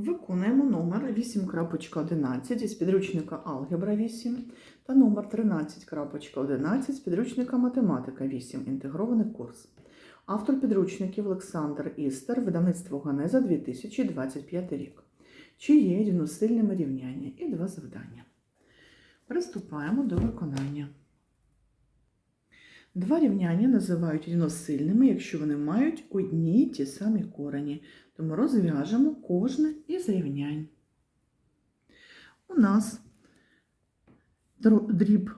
Виконуємо номер 8.11 із підручника Алгебра 8 та номер 13.11 з підручника Математика 8. Інтегрований курс. Автор підручників Олександр Істер, видавництво Ганеза 2025 рік. Чи є рівносильними рівняння? І два завдання. Приступаємо до виконання. Два рівняння називають рівносильними, якщо вони мають одні й ті самі корені. Тому розв'яжемо кожне із рівнянь. У нас дріб,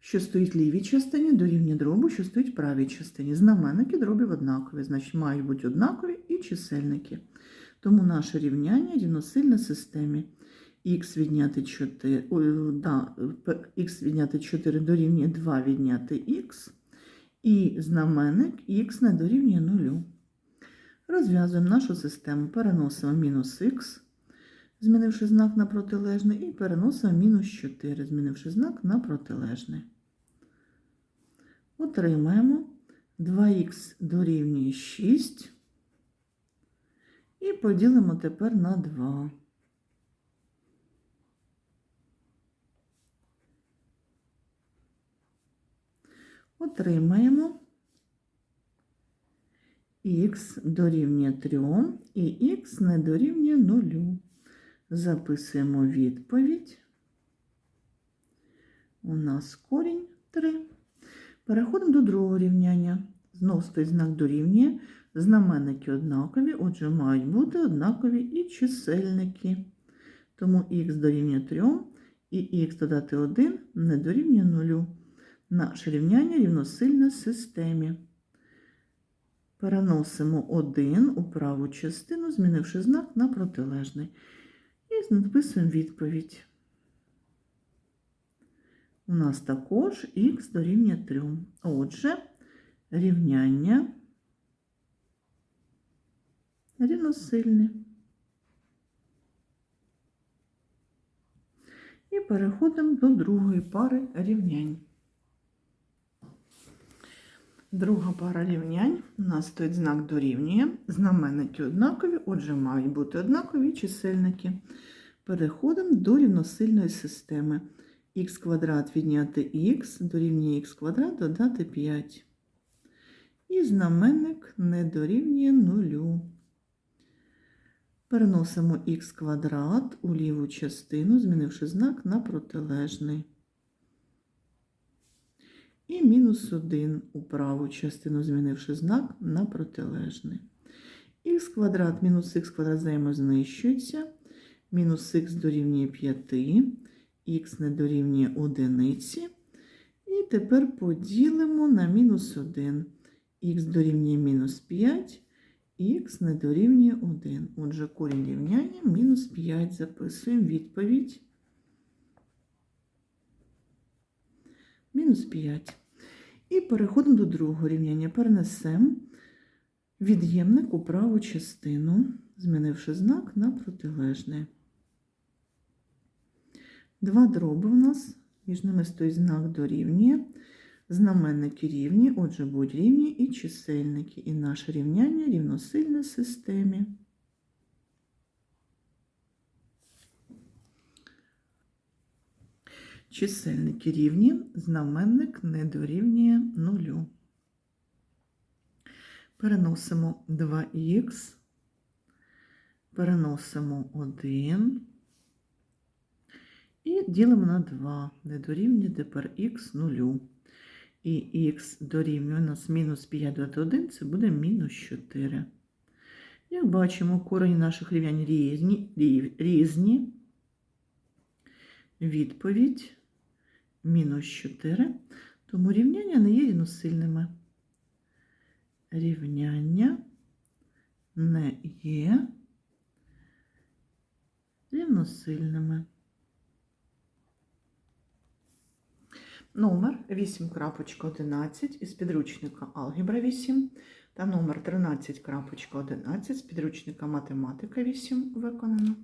що стоїть лівій частині, дорівнює дробу, що стоїть правій частині. Знаменники дробів однакові, значить мають бути однакові і чисельники. Тому наше рівняння рівносильне системі. Х відняти 4, ой, да, х відняти 4 дорівнює 2 відняти х, і знаменник х не дорівнює 0. Розв'язуємо нашу систему, переносимо мінус х, змінивши знак на протилежний, і переносимо мінус 4, змінивши знак на протилежний. Отримаємо 2х дорівнює 6 і поділимо тепер на 2. Отримаємо х дорівнює 3 і х не дорівнює 0. Записуємо відповідь. У нас корінь 3. Переходимо до другого рівняння. Знову стоїть знак дорівнює. Знаменники однакові, отже, мають бути однакові і чисельники. Тому х дорівнює 3 і х додати 1 не дорівнює 0. Наше рівняння рівносильне системі. Переносимо 1 у праву частину, змінивши знак на протилежний. І написуємо відповідь. У нас також х дорівнює 3. Отже, рівняння рівносильне. І переходимо до другої пари рівнянь. Друга пара рівнянь. У нас стоїть знак дорівнює. Знаменники однакові, отже, мають бути однакові чисельники. Переходимо до рівносильної системи. х квадрат відняти х дорівнює х квадрат додати 5. І знаменник не дорівнює нулю. Переносимо х квадрат у ліву частину, змінивши знак на протилежний. І мінус 1 у праву частину, змінивши знак на протилежний. х квадрат мінус х квадрат взаємознищується. Мінус х дорівнює 5, х не дорівнює 1. І тепер поділимо на мінус 1. х дорівнює мінус 5, х не дорівнює 1. Отже, корінь рівняння мінус 5. Записуємо відповідь. Мінус 5. І переходимо до другого рівняння. Перенесемо від'ємник у праву частину, змінивши знак на протилежний. Два дроби в нас, між ними стоїть знак дорівнює. Знаменники рівні, отже, будуть рівні і чисельники. І наше рівняння рівносильне системі. Чисельники рівні, знаменник не дорівнює нулю. Переносимо 2х, переносимо 1 і ділимо на 2, не дорівнює тепер х нулю. І х дорівнює у нас мінус 5 додати 1, це буде мінус 4. Як бачимо, корені наших рівнянь різні, різні. Відповідь мінус 4, тому рівняння не є рівносильними. Рівняння не є рівносильними. Номер 8.11 із підручника Алгебра 8 та номер 13.11 з підручника Математика 8 виконано.